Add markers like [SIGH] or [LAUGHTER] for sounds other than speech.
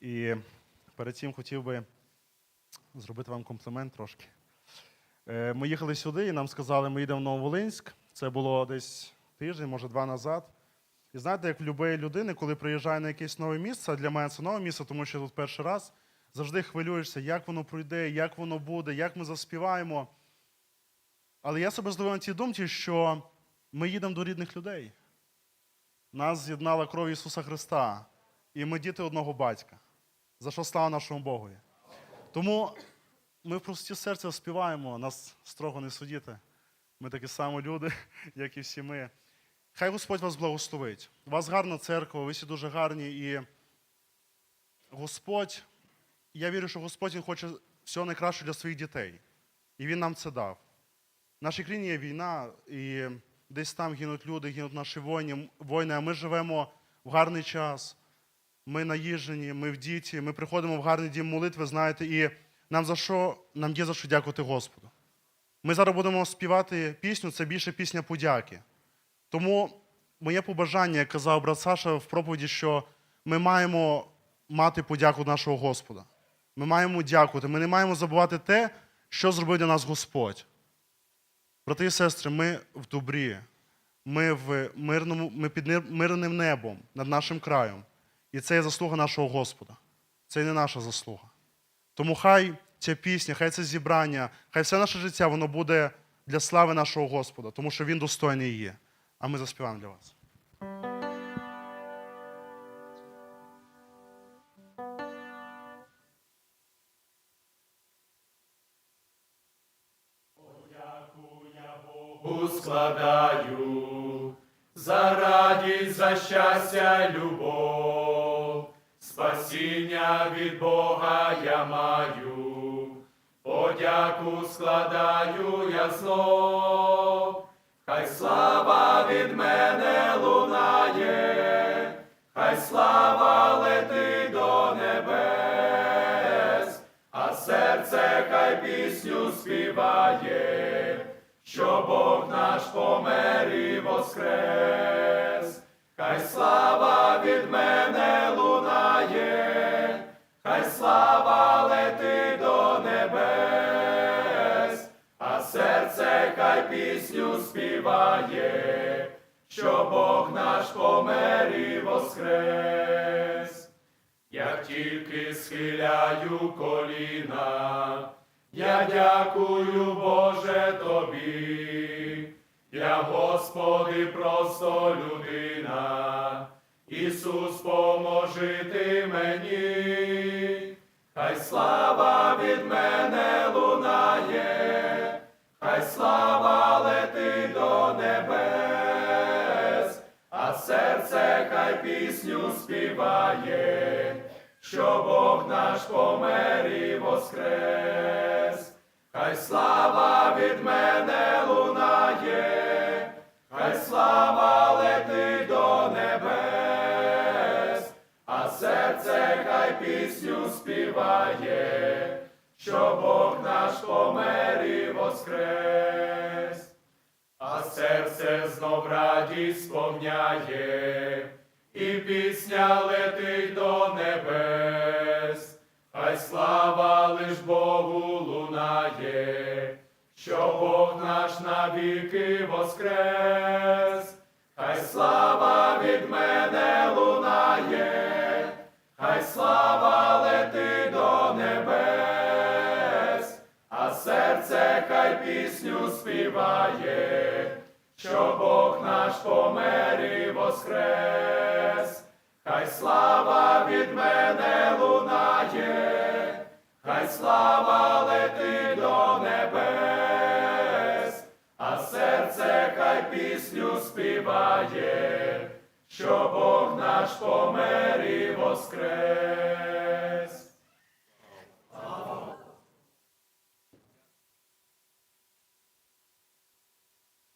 І перед цим хотів би зробити вам комплімент трошки. Е, Ми їхали сюди і нам сказали, ми їдемо в Нововолинськ. Це було десь тиждень, може два назад. І знаєте, як в будь-якої людини, коли приїжджає на якесь нове місце, для мене це нове місце, тому що тут перший раз, завжди хвилюєшся, як воно пройде, як воно буде, як ми заспіваємо. Але я себе здивував на цій думці, що ми їдемо до рідних людей. Нас з'єднала кров Ісуса Христа, і ми діти одного батька. За що слава нашому Богові. Тому ми в прості серця співаємо, нас строго не судіти. Ми такі самі люди, [LAUGHS] як і всі ми. Хай Господь вас благословить. У вас гарна церква, ви всі дуже гарні. І Господь, я вірю, що Господь Він хоче всього найкращого для своїх дітей. І Він нам це дав. В нашій країні є війна, і десь там гинуть люди, гинуть наші воїни, а ми живемо в гарний час. Ми наїжджені, ми в діті, ми приходимо в гарний дім молитви, знаєте, і нам за що нам є за що дякувати Господу. Ми зараз будемо співати пісню, це більше пісня подяки. Тому моє побажання, як казав брат Саша в проповіді, що ми маємо мати подяку нашого Господа. Ми маємо дякувати. Ми не маємо забувати те, що зробив для нас Господь. Брати і сестри, ми в добрі, ми, в мирному, ми під мирним небом над нашим краєм. І це є заслуга нашого Господа. Це не наша заслуга. Тому хай ця пісня, хай це зібрання, хай все наше життя воно буде для слави нашого Господа, тому що Він достойний є. А ми заспіваємо для вас. Складаю за радість, за щастя, любов, спасіння від Бога я маю, подяку складаю я знов, хай слава від мене лунає, хай слава летить до небес, а серце хай пісню співає що Бог наш помер і воскрес, слава лети до небес, а серце хай пісню співає, що Бог наш помер і воскрес. Як тільки схиляю коліна, я дякую, Боже, тобі, я, Господи, просто людина, Ісус, поможи ти мені, хай слава від мене лунає, хай слава лети до небес, а серце хай пісню співає, що Бог наш помер і воскрес, хай пісню співає, що Бог наш помер і воскрес, а серце знов радість сповняє і пісня летить до небес, хай слава лиш Богу лунає, що Бог наш навіки воскрес, серце хай пісню співає що Бог наш помер і воскрес, хай слава від мене лунає, хай слава лети до небес, а серце хай пісню співає, що Бог наш помер і воскрес.